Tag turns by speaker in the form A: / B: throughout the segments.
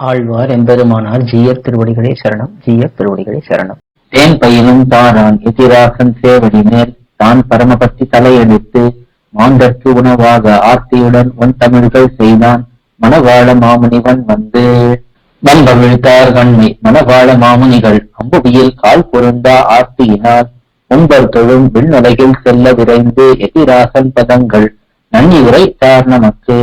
A: ஆழ்வார் எம்பெருமானார் ஜீயர் திருவடிகளே சரணம் ஜீயர் திருவடிகளே சரணம். தேன் பயிலும் தாரான் எதிராசன் சேவடி மேல் தான் பரமபக்தி தலையெடுத்து மாந்தற்கு உணவாக ஆர்த்தியுடன் உன் தமிழ்கள் செய்தான். மணவாள மாமுனிவன் வந்து. வம்பவிழ்த்தார் கண்மை மணவாள மாமுனிகள் அம்புவியில் கால் பொருந்தா ஆர்த்தியினால். முன்பர் தொழும் விண்ணுலகில் செல்ல விரைந்து எதிராசன் பதங்கள் நன்னி உரைத்தார் நமக்கு.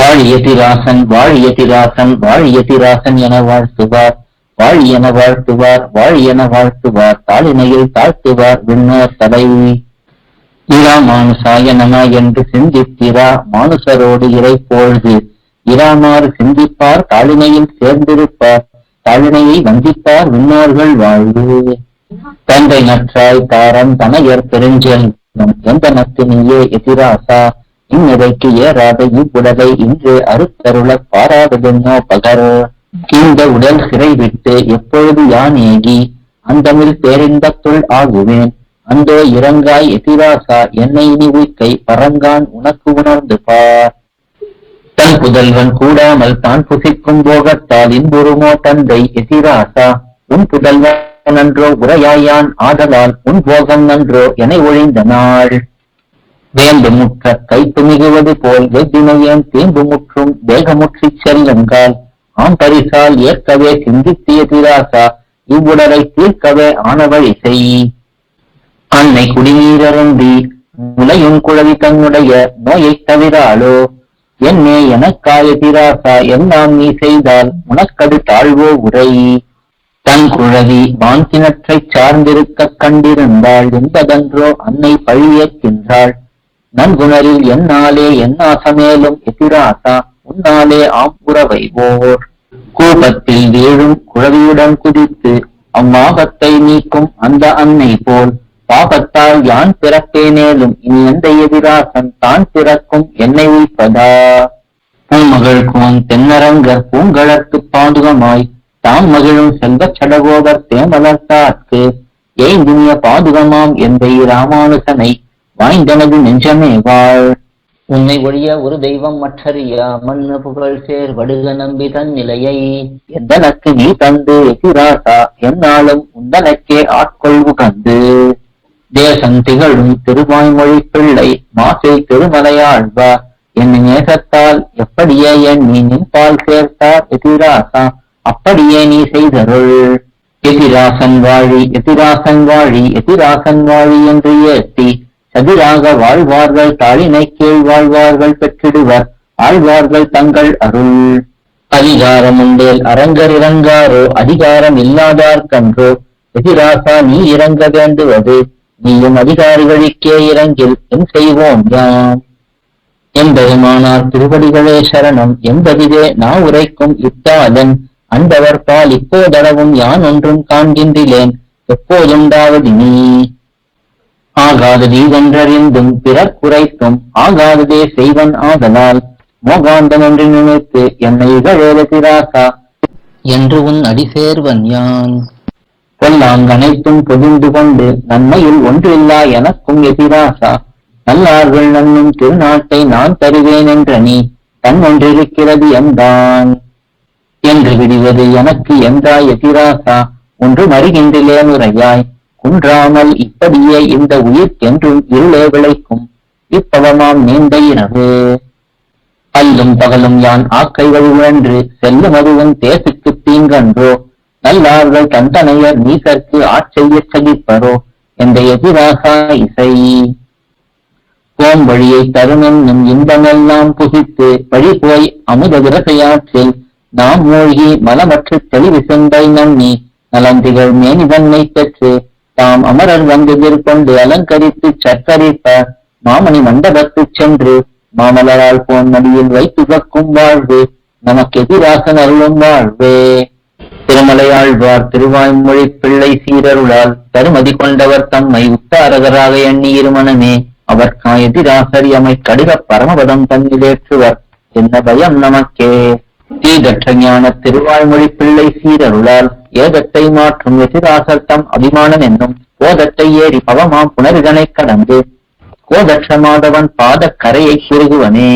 A: வாழியதிராசன் வாழியதிராசன் வாழியதிராசன் என வாழ்த்துவார். வாழியென வாழ்த்துவார் வாழியென வாழ்த்துவார். தாளினையில் தாழ்த்துவார் விண்ணோர் தலை. இரா மானுசாய நம என்று சிந்தித்திரா மானுசரோடு இறை போழுது இராமாறு சிந்திப்பார் தாளினையில் சேர்ந்திருப்பார். தாளினையை வந்திப்பார் விண்ணோர்கள் வாழ்வு. தந்தை நற்றாய் தாரம் தனையர் பெருஞ்செல்வம் எந்த நத்தினியே எதிராசா. இந்நிலைக்கு ஏறாத இவ்வுடலை இன்று அறுத்தருள பாராததென்னோ பகர். இந்த உடல் சிறை விட்டு எப்பொழுது யான் ஏகி? அந்தமில் பேரின்பத்துள் ஆகுவேன். அந்தோ இறங்காய் எதிராசா என்னை இனி உய்கை பரங்கான் உனக்கு உணர்ந்து பார். தன் புதல்வன் கூடாமல் தான் புசிக்கும் போகத்தால் இன்புருமோ தந்தை எதிராசா? உன் புதல்வன் நன்றோ உரையாயான் ஆதலால் உன் போகம் நன்றோ என ஒழிந்த நாள். வேம்பு முற்ற கை மிகுவது போல் வெவ்வினையேன் தேம்பு முற்றும் வேகமுற்றிச் செல்லுங்கால் ஆம் பரிசால் ஏற்கவே சிந்தித்திய திராசா இவ்வுடலை தீர்க்கவே ஆனவழி செய். அன்னை குடிநீரருந்தி முலையும் குழவி தன்னுடைய நோயைத் தவிராளோ என்னே எனக்காய திராசா எல்லாம் நீ செய்தால் உனக்கது தாழ்வோ உரை. தன் குழவி வான்கிணற்றைச் சார்ந்திருக்கக் கண்டிருந்தாள் என்பதன்றோ அன்னை பழியேற்கின்றாள் நன்குணரில் என்னாலே என்னாசமேலும் எதிராசா? உன்னாலே ஆம் வைவோர். கோபத்தில் வீழும் குழவியுடன் குதித்து அம்மாபத்தை நீக்கும் அந்த அன்னை போல். பாபத்தால் யான் பிறப்பேனேலும் இனி எந்த எதிராசன் தான் பிறக்கும்? என்னை உய்ப்பதா? பூமகள் கோன் தென்னரங்கர் பூங்கழற்கு பாதுகமாய். தாம் மகிழும் செல்வ சடகோபர் தேமலர்த்தாற்கு ஏய்ந்துமிய பாதுகமாம்? எந்தை ராமானுசனை வாய்ந்தனது நெஞ்சமே வாழ். உன்னை ஒழிய ஒரு தெய்வம் மற்றறியா மண்ணு புகழ் சேர் வடுக நம்பி தன் நிலையை. எந்தனக்கு நீ தந்து எதிராசா? என்னாலும் உந்தனக்கே ஆட்கொள்வு கந்து தேசம் திகழும் திருவாய்மொழி பிள்ளை மாசை திருமலையாழ்வா? என் நேசத்தால் எப்படியே என் நீ நின்பால் சேர்த்தார் எதிராசா? அப்படியே நீ செய்தருள். எதிராசன் வாழி எதிராசன் வாழி எதிராசன் வாழி என்று ஏற்றி எதிராக வாழ்வார்கள் தாளினை கீழ் வாழ்வார்கள் பெற்றிடுவர். ஆழ்வார்கள் தங்கள் அருள். அதிகாரம் உண்டேல் அரங்கர் இறங்காரோ அதிகாரம் இல்லாதார்கன்றோ எதிராக நீ இறங்க வேண்டுவது. நீயும் அதிகாரிகளுக்கே இறங்கில் என் செய்வோம் யாம். எம்பெருமானார் திருவடிகளே சரணம். என்பதிலே நான் உரைக்கும் இத்தாதன் அந்தவர் பால் இப்போதளவும் யான் ஒன்றும் காண்கின்றிலேன். எப்போதுண்டாவது நீ. ஆகாதது ஒன்றறிந்தும் பிறர் குறைத்தும் ஆகாததே செய்வன் ஆதலால் மோகாந்தம் என்று நினைத்து என்னை இகழேத திராசா என்று உன் அடி சேர்வன் யான்? கொல்லாம் அனைத்தும் பொதிந்து கொண்டு நன்மையில் ஒன்றில்லா எனக்கும் எதிராசா நல்லார்கள் நன்னும் திருநாட்டை நான் தருவேன் என்ற நீ தன் ஒன்றிருக்கிறது என்றான் என்று விடுவது எனக்கு என்றாய் எதிராசா ஒன்று மறுகின்றிலேன் உரையாய் குன்றாமல் இப்படியே இந்த உயிர் என்றும் இருளே விளைக்கும். இப்பவமாம் நீண்ட இரவு அல்லும் பகலும் யான் ஆக்கை வழிவென்று செல்லும் அதுவும் தேசுக்கு தீங்கன்றோ நல்லார்கள் தந்தனையர் நீசற்கு ஆட்செய்ய சகிப்பரோ என்ற எதிராக இசை. கோம் வழியை நம் இன்பமெல்லாம் புகித்து வழி போய் அமுத விரசையாற்றில் நாம் மூழ்கி மலமற்று தெளிவு செந்தை நன்னி நலந்திகள் மேனிதன்னை பெற்று தாம் அமரர் வந்து கொண்டு அலங்கரித்து சற்கரிப்ப மாமணி மண்டபத்துச் சென்று மாமலரால் போன் மடியில் வைத்துகக்கும் வாழ்வு நமக்கு எதிராக அருளும் வாழ்வே திருமலையாழ்வார் திருவாய்மொழி பிள்ளை சீரருளால் தருமதி கொண்டவர் தம்மை உத்தாரகராக எண்ணி இருமனமே அவர்க்கா எதிராசர் எமை பரமபதம் தன்னிலேற்றுவர். என்ன பயம் நமக்கே. தீதற்ற ஞான திருவாய்மொழி பிள்ளை சீரருளால் ஏதத்தை மாற்றும் எதிராசர் தம் அபிமானம் என்னும் கோதத்தை ஏறி பவமாம் புனர்கனை கடந்து. கோதற்ற மாதவன் பாத கரையை சிறுகுவனே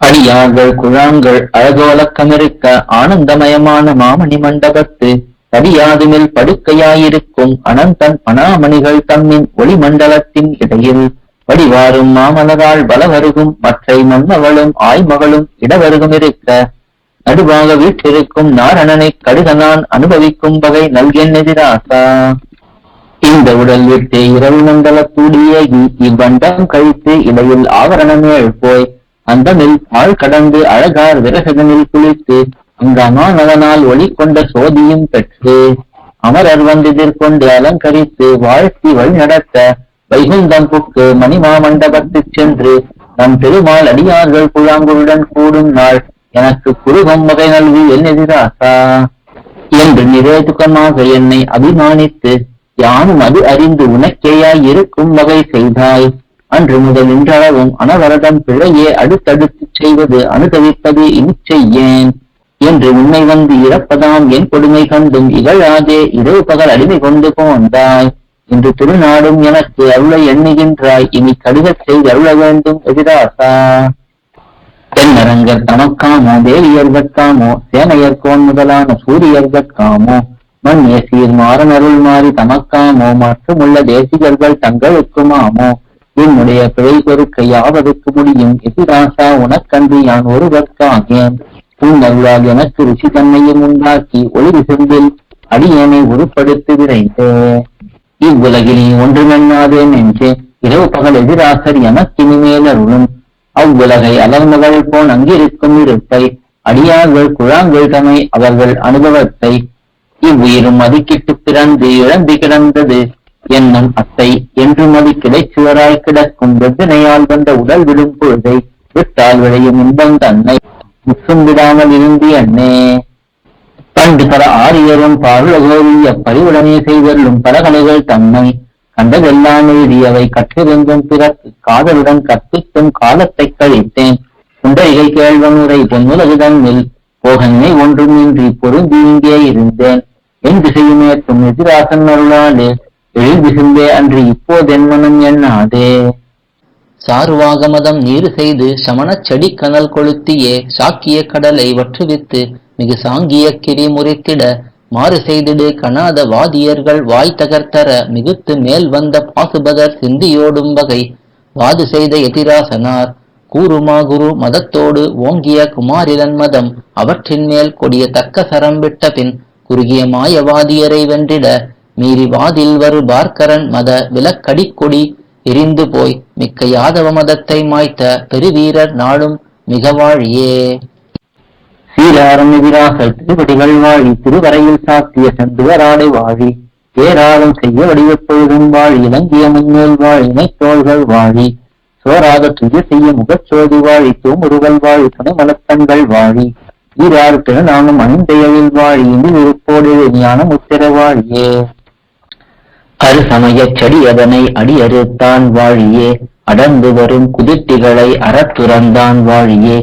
A: அடியார்கள் குழாங்கள் அழகோலக்கமிருக்க ஆனந்தமயமான மாமணி மண்டபத்து தடியாதுமில் படுக்கையாயிருக்கும் அனந்தன் பணாமணிகள் தம்மின் ஒளிமண்டலத்தின் இடையில். வடிவாரும் மாமலரால் பலவருகும் மற்றை மன்னவளும் ஆய்மகளும் இடவருகும் இருக்க நடுவாக வீற்றிருக்கும் நாரணனை கடுகனான் அனுபவிக்கும் வகை நல்கென்னதிராசா இந்த உடல் விட்டு இரவு மண்டலத்தூடிய இவ்வண்டம் கழித்து இடையில் ஆவரணமேள் போய் அந்தமில் ஆள் கடந்து அழகார் விரகதனில் குளித்து அந்த அமானதனால் ஒளி கொண்ட சோதியும் பெற்று அமரர் வந்ததிற்கொண்டு அலங்கரித்து வாழ்த்தி வழி நடத்த வைகுந்தம் புக்கு மணிமாமண்டபத்துச் சென்று நம் பெருமாள் அடியார்கள் குழாங்குடன் கூடும் நாள் எனக்கு குருகம் வகை நல்கி என் எதிராசா என்று நிரேதுகமாக என்னை அபிமானித்து யானும் அது அறிந்து உனக்கேயாய் இருக்கும் வகை செய்தாய்? அன்று முதல் இன்றளவும் அனவரதம் பிழையே அடுத்தடுத்துச் செய்வது அனுதவிப்பது இனிச் செய்யேன் என்று உன்னை வந்து இறப்பதாம் என் கொடுமை கண்டும் இகழாதே இரவு பகல் அடிமை கொண்டு போந்தாய். இன்று திருநாடும் எனக்கு அருளை எண்ணுகின்றாய் இனி கடிதச் செய்து அருள வேண்டும் எதிராசா தென்னரங்கர் தமக்காமோ தேவியர்கட்காமோ சேனையர்கோன் முதலான சூரியர்கட்காமோ மண்ணிய மாறன் மாறனருள் மாறி தமக்காமோ மற்றுமுள்ள தேசிகர்கள் தங்களுக்குமாமோ என்னுடைய பிழை பொறுக்க யாவதற்கு முடியும்? எதிராசா உனக்கன்று யான் ஒருவர்க்காகேன் உன்னருளால் எனக்கு ருசி தன்மையும் உண்டாக்கி ஒளி விசும்பில் அடியேனை உருப்படுத்தி விரைந்தே. இவ்வுலகில் நீ ஒன்றுமென்னாதேன் என்று இரவு பகல் எதிராசர் எனக்கு இனிமேல் அருளும். அவ்வுலகை அலர்ந்தவள் போன் அங்கிருக்கும் இருப்பை அடியார்கள் குழாங்கள் தமை அவர்கள் அனுபவத்தை இவ்வுயிரும் மதிக்கிட்டு பிறந்து இழந்து கிடந்தது. என்னும் அத்தை என்று அது கிடைச்சுவராய் கிடக்கும் வெத்தனையால் வந்த உடல் விடும் பொழுதை விட்டால் விளையும் இன்பம் தன்னை முற்றும் விடாமல் இருந்து அண்ணே. பண்டு பல ஆரியரும் பாருலகோவிய பரிவுடனே செய்தருளும் பல கலைகள் தம்மை கண்டதெல்லாம் எழுதியவை கற்றிருந்தும் பிறகு காதலுடன் கற்பித்தும் காலத்தை கழித்தேன். குண்டரிகை கேழ்வனுரை பொன்னுலகு தன்னில் போகன்மை ஒன்றுமின்றி பொருந்தி இங்கே இருந்தேன். என் திசையுமேற்றும் எதிராசன் அருளாலே எழுதிகின்றே அன்று இப்போதென் மனம் எண்ணாதே. சாருவாகமதம் நீர் செய்து சமணச் செடி கனல் கொளுத்தியே சாக்கிய கடலை வற்றுவித்து மிகு சாங்கிய கிரி முறித்திட மாறு செய்திடு கணாத வாதியர்கள் வாய் தகர்த்தர மிகுத்து மேல் வந்த பாசுபதர் சிந்தியோடும் வகை வாது செய்த எதிராசனார் கூறுமா குரு மதத்தோடு ஓங்கிய குமாரிலன் மதம் அவற்றின் மேல் கொடிய தக்க சரம்பிட்ட பின் குறுகிய மாயவாதியரை வென்றிட மீறி வாதில் வரு பார்க்கரன் மத விலக்கடிக்கொடி எரிந்து போய் மிக்க யாதவ மதத்தை மாய்த்த பெருவீரர் நாளும் மிகவாழியே சீராரம் எதிராக திருவடிகள் வாழி திருவரையில் சாத்திய சந்துவராடை வாழி ஏராளம் செய்ய வடிவப்பொழுதும் வாழி இலங்கிய முன்னேல் வாழ் இணைத்தோள்கள் வாழி சோராத துய செய்ய முகச்சோதி வாழி தூமுருகள் வாழி துணை மலத்தங்கள் வாழி ஈராறு திருநாமம் அணிந்தையில் வாழி இனி இருப்போடு ஞானம் உத்திரவாழியே வாழியே. அருசமய செடி அதனை அடியறுத்தான் வாழியே அடர்ந்து வரும் குதிர்த்திகளை அறத்துறந்தான் வாழியே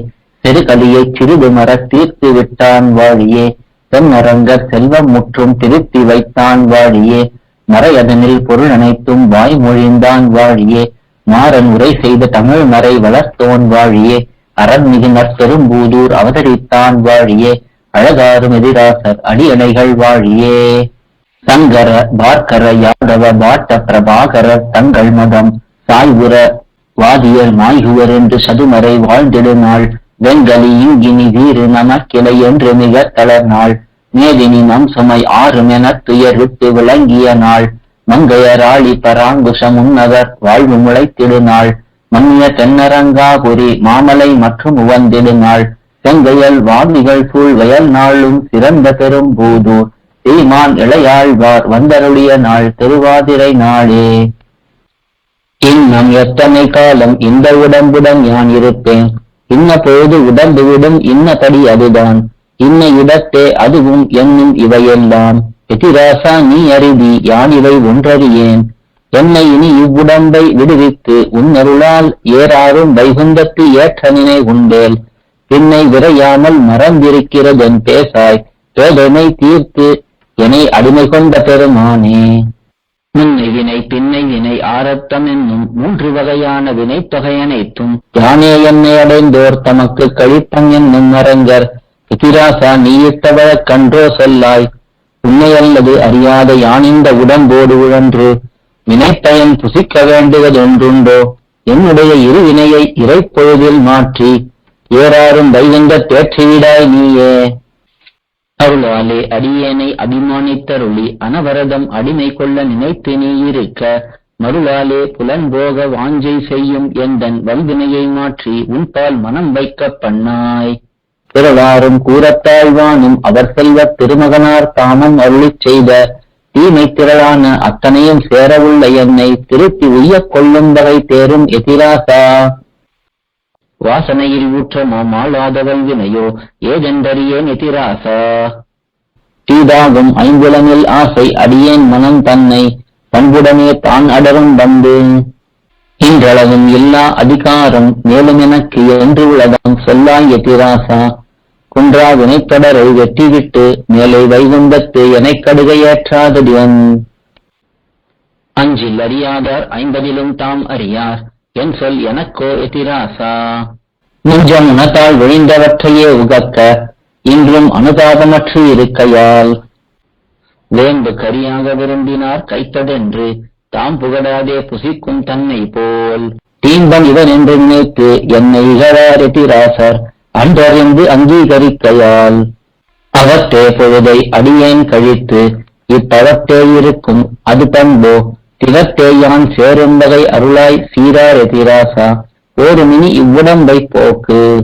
A: பெருகலியைச் சிறிது மறத் தீர்த்து விட்டான் வாழியே. தென்னரங்கர் செல்வம் முற்றும் திருத்தி வைத்தான் வாழியே. மறையதனில் பொருள் அனைத்தும் வாய்மொழிந்தான் வாழியே. மாறன் உரை செய்த தமிழ் மறை வளர்த்தோன் வாழியே. அறன்மிகு பெரும்பூதூர் அவதரித்தான் வாழியே. அழகாரும் எதிராசர் அடியணைகள் வாழியே. சங்கர பார்க்கர யாதவ பாட்ட பிரபாகர தங்கள் மதம். சாய்வுர வாதியர் மாய்குவர் என்று சதுமறை வாழ்ந்திடு வெண்கலியும் வெங்கலி இங்கினி வீறு நமக்கிளை என்று மிக தளர்நாள். மேதினி நம் சுமை ஆறும் துயர் விட்டு விளங்கிய நாள். மங்கையராளி பராங்குஷம் உன்னவர் வாழ்வு முளைத்திடுநாள் மன்னிய தென்னரங்காபுரி மாமலை மற்றும் உவந்திடுநாள் செங்கையல் வாமிகள் சூழ் வயல் நாளும் சிறந்த பெரும் பூதூர் சீமான் இளையாழ்வார் வந்தருளிய நாள் திருவாதிரை நாளே. இன்னும் எத்தனை காலம் இந்த உடம்புடன் யான் இருப்பேன்? இன்ன பொழுது உடம்பு இன்னபடி அதுதான். இன்ன இடத்தே அதுவும் என்னும் இவையெல்லாம். எதிராசா நீ அறிவி யான் இவை ஒன்றறியேன். என்னை இனி இவ்வுடம்பை விடுவித்து உன்னருளால் ஏறாரும் வைகுந்தத்து ஏற்றனினை உண்டேல். பின்னை விரையாமல் மறந்திருக்கிறதென் பேசாய் பேதனை தீர்த்து என்னை அடிமை கொண்ட பெருமானே. முன்னை வினை பின்னை வினை ஆரத்தம் என்னும் மூன்று வகையான வினைத்தொகை அனைத்தும் யானே என்னை அடைந்தோர் தமக்கு கழிப்பம் என்னும் அரங்கர். இதிராசா நீயிட்டவழ கன்றோ சொல்லாய். உன்னை அல்லது அறியாத யானிந்த உடம்போடு உழன்று. வினைப்பயன் புசிக்க வேண்டுவதொன்றுண்டோ? என்னுடைய இரு வினையை இறைப்பொழுதில் மாற்றி. ஏறாரும் வைகுந்த தேற்றிவிடாய் நீயே. அருளாலே அடியேனை அபிமானித்தருளி அனவரதம் அடிமை கொள்ள நினைத்து நீ இருக்க மருளாலே புலன்போக வாஞ்சை செய்யும் எந்தன் வல்வினையை மாற்றி உன்பால் மனம் வைக்க பண்ணாய். பிறவாறும் கூறத்தாழ்வானும் அவர் செல்வ திருமகனார் தாமும் அருளிச் செய்த தீமை திரளான அத்தனையும் சேரவுள்ள என்னை திருப்பி உய்ய கொள்ளும் வகை தேரும் எதிராசா. வாசனையில் ஊற்றமோ மாளாதவள் வினையோ ஏதென்றறியேன் எதிராசா தீதாகும் ஐம்புலனில் ஆசை அடியேன் மனம் தன்னை பண்புடனே தான் அடரும் வந்து இன்றளவும் எல்லா அதிகாரம் மேலும் எனக்கு என்று உலகம் சொல்லாய் எதிராசா குன்றா வினைத்தொடரை வெட்டிவிட்டு மேலே வைகுந்தத்து எனக் கடுகையேற்றாதடிவன் அஞ்சில் அறியாதார் ஐம்பதிலும் தாம் அறியார். என் சொல் எனக்கோ எதிராசா? நெஞ்சம் உனத்தால் விழிந்தவற்றையே உகக்க இன்றும் அனுதாபமற்று இருக்கையால். வேம்பு கரியாக விரும்பினார் கைத்ததென்று தாம் புகழாதே புசிக்கும் தன்னை போல். தீம்பன் இவன் என்று நினைத்து என்னை இகழார் எதிராசர் அன்றறிந்து அங்கீகரிக்கையால். அவத்தே பொழுதை அடியேன் கழித்து இப்பவத்தே இருக்கும் அது பண்போ திகத்தேயான் சேரும்பகை அருளாய் சீரார் எதிராசா? ஓருமினி இவ்வுடம்பை போக்கு.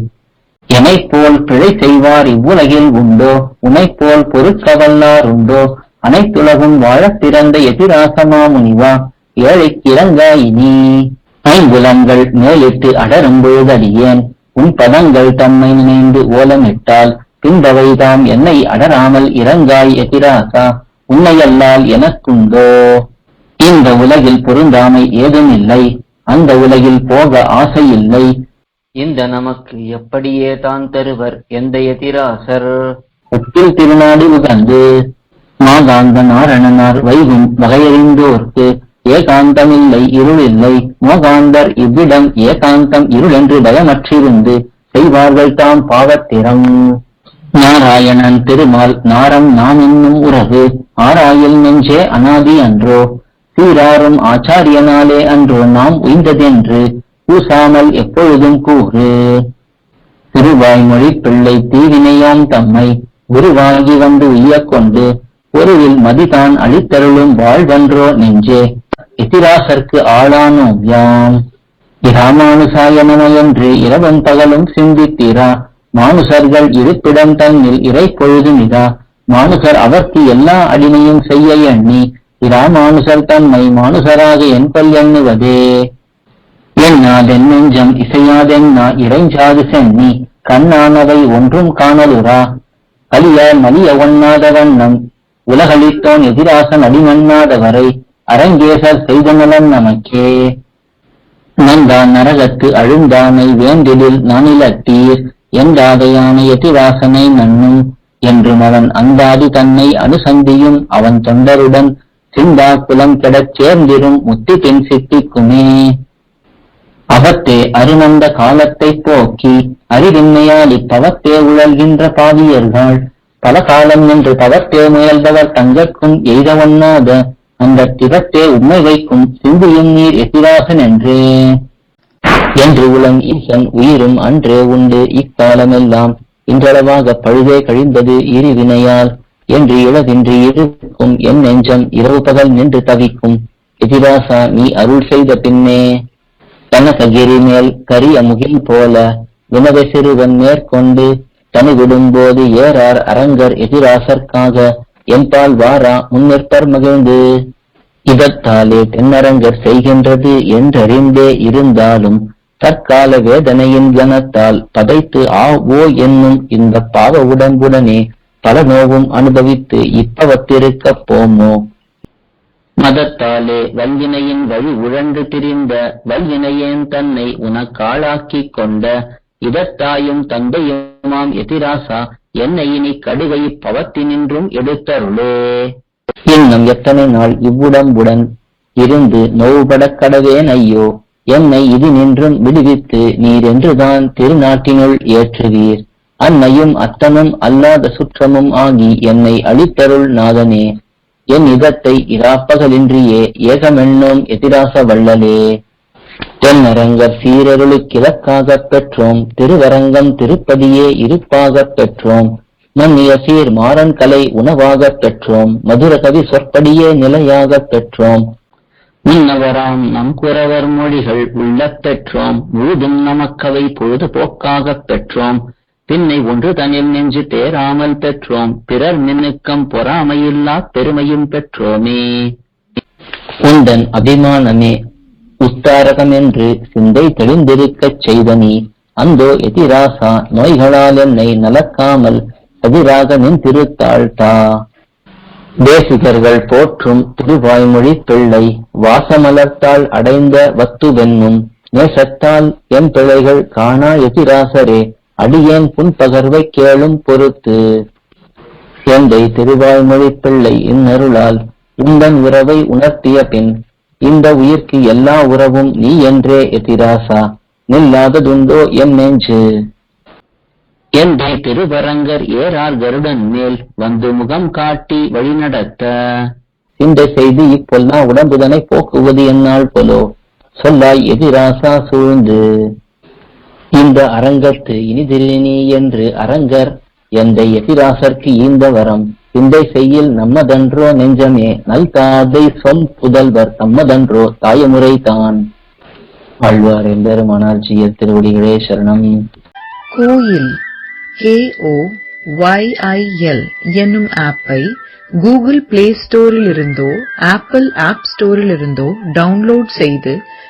A: எனைப் போல் பிழை செய்வார் இவ்வுலகில் உண்டோ? உனைப் போல் பொருட்கவல்லார் உண்டோ? அனைத்துலகும் வாழப் பிறந்த எதிராசமா முனிவா? ஏழைக்கு இனி ஐங்குலங்கள் மேலிட்டு அடரும் பொழுதடியேன் உன் பதங்கள் தம்மை நினைந்து ஓலமிட்டால் பின்பவைதாம் என்னை அடராமல் இறங்காய் எதிராசா? உன்னையல்லால் எனக்குண்டோ? இந்த உலகில் பொருந்தாமை ஏதும் இல்லை அந்த உலகில் போக ஆசை இல்லை. இந்த நமக்கு எப்படியே தான் தருவர் எந்த எதிராசர்? உப்பில் திருநாடு உகந்து மாகாந்த நாரணனார் வைகும் வகையறிந்தோர்க்கு ஏகாந்தமில்லை இருள் இல்லை. மோகாந்தர் இவ்விடம் ஏகாந்தம் இருள் என்று பயமற்றிருந்து செய்வார்கள் தாம் பாவத்திரம். நாராயணன் திருமால் நாரம் நாம் என்னும் உறவு ஆராயில் நெஞ்சே அனாதி அன்றோ சீராரும் ஆச்சாரியனாலே அன்றோ நாம் உய்ந்ததென்று கூசாமல் எப்பொழுதும் கூறு. திருவாய்மொழி பிள்ளை தீவினையாம் தம்மை குருவாகி வந்து உய்யக்கொண்டு ஒருவில் மதிதான் அளித்தருளும் வாழ்வன்றோ நெஞ்சே எதிராசர்க்கு ஆளானோம் யாம். இராமானுசாய நம என்று பகலும் சிந்தித்தீரா மானுசர்கள் இருப்பிடம் தன்னில் இறை பொழுதுமிதா மானுசர் அவர்க்கு எல்லா அடிமையும் செய்ய எண்ணி இராமானுசர் தன்மை மானுசராக என்பல் எண்ணுவதே. என்னாதென் நெஞ்சம் இசையாதென்னா இறைஞ்சாது சென்னி கண்ணானவை ஒன்றும் காணலுரா கலிய மலிய ஒண்ணாத வண்ணம் உலகளித்தோன் எதிராசன் அடிமண்ணாதவரை அரங்கேசர் செய்த நலன் நமக்கே. நந்தான் நரகத்து அழுந்தானை வேண்டிடில் நானிலத்தீர் என்றாதையான எதிராசனை நன்னும் என்றும் அவன் அந்தாதி தன்னை அனுசந்தியும் அவன் தொண்டருடன் சிந்தா குலம் கெடச் சேர்ந்திரும் முத்தி பின் சித்திக்குமே. அவத்தே அருணந்த காலத்தை போக்கி அறிவின்மையால் இப்பவத்தே உழல்கின்ற பாவியர்கள். பல காலம் என்று பவத்தே முயல்பவர் தங்கக்கும் எய்த ஒண்ணாத அந்த திவத்தே உண்மை வைக்கும் சிந்தியும் நீர் எதிராக என்றே என்று உளம் ஈசன் உயிரும் அன்றே உண்டு. இக்காலமெல்லாம் இன்றளவாக பழுதே கழிந்தது இருவினையால் வினையால். என்று இழவின்றி இருக்கும் என் நெஞ்சம் இரவு பகல் நின்று தவிக்கும். எதிராசா நீ அருள் செய்த பின்னே கனககிரி மேல் கரிய முகில் போல வினவ சிறுவன் மேற்கொண்டு தனி விடும்போது ஏறார் அரங்கர் எதிராசர்க்காக என்பால் வாரா முன்னிற்பர் மகிழ்ந்து. இதத்தாலே தென்னரங்கர் செய்கின்றது என்றறிந்தே இருந்தாலும் தற்கால வேதனையின் கனத்தால் பதைத்து ஆ ஓ என்னும் இந்த பாவ உடம்புடனே பல நோவும் அனுபவித்து இப்பவத்திருக்கப் போமோ? மதத்தாலே வல்வினையின் வழி உழன்று திரிந்த வல்வினையேன் தன்னை உனக்காளாக்கி கொண்ட இதத்தாயும் தந்தையுமாம் எதிராசா என்னை இனி கடுகை பவத்தினின்றும் எடுத்தருளே. இன்னும் எத்தனை நாள் இவ்வுடம்புடன் இருந்து நோவுபடக் கடவேன் ஐயோ? என்னை இது நின்றும் விடுவித்து நீர் என்றுதான் திருநாட்டினுள் ஏற்றுவீர். அன்னையும் அத்தனும் அல்லாத சுற்றமும் ஆகி என்னை அழித்தருள் நாதனே. என் இதத்தை இராப்பகலின்றியே ஏகமென்னோம் எதிராச வள்ளலே. தென்னரங்கர் சீரருளு கிழக்காகப் பெற்றோம் திருவரங்கம் திருப்பதியே இருப்பாகப் பெற்றோம். மன்னிய சீர் மாறன் கலை உணவாகப் பெற்றோம் மதுர கவி சொற்படியே நிலையாகப் பெற்றோம். முன்னவராம் நம் குறவர் மொழிகள் உள்ள பெற்றோம் முழுதும் நமக்கவை பொழுதுபோக்காகப் பெற்றோம். பின்னை ஒன்று தனில் நெஞ்சு தேராமல் பெற்றோம். பிறர் நின்னுக்கம் பொறாமையில்லா பெருமையும் பெற்றோமே. உந்தன் அபிமானமே உத்தாரகம் என்று சிந்தை தெளிந்திருக்கச் செய்த நீ அந்தோ எதிராசா நோய்களால் என்னை நலக்காமல் எதிராக நின் திருத்தாழ்த்தா தேசிகர்கள் போற்றும் திருவாய்மொழி பிள்ளை வாசமலர்த்தால் அடைந்த வத்துவென்னும் நேசத்தால் என் பிழைகள் காணா எதிராசரே. அடியேன் புன்பகர்வை கேளும் பொறுத்து எந்தை திருவாய்மொழி பிள்ளை இந்நருளால் உந்தன் உறவை உணர்த்திய பின் இந்த உயிர்க்கு எல்லா உறவும் நீ என்றே எதிராசா? நில்லாததுண்டோ என் நெஞ்சு? என்றே திருவரங்கர் ஏறார் கருடன் மேல் வந்து முகம் காட்டி வழிநடத்த? இந்த செய்தி இப்பொல்லா உடம்புதனை போக்குவது என்னால் போலோ? சொல்லாய் எதிராசா சூழ்ந்து. இந்த அரங்கத்து இனிதிரினி என்று அரங்கர் எந்த எதிராசர்க்கு ஈந்த வரம்? சிந்தை செய்யில் நம்மதன்றோ நெஞ்சமே நல் தாதை சொல் புதல்வர் தம்மதன்றோ தாயமுறை தான். ஆழ்வார் எம்பெருமானார் ஜியர் திருவடிகளே சரணம்.
B: கோயில் கே ஓ ஒய்ஐஎல் என்னும் ஆப்பை கூகுள் பிளே ஸ்டோரில் இருந்தோ ஆப்பிள் ஆப் ஸ்டோரில் இருந்தோ டவுன்லோட் செய்து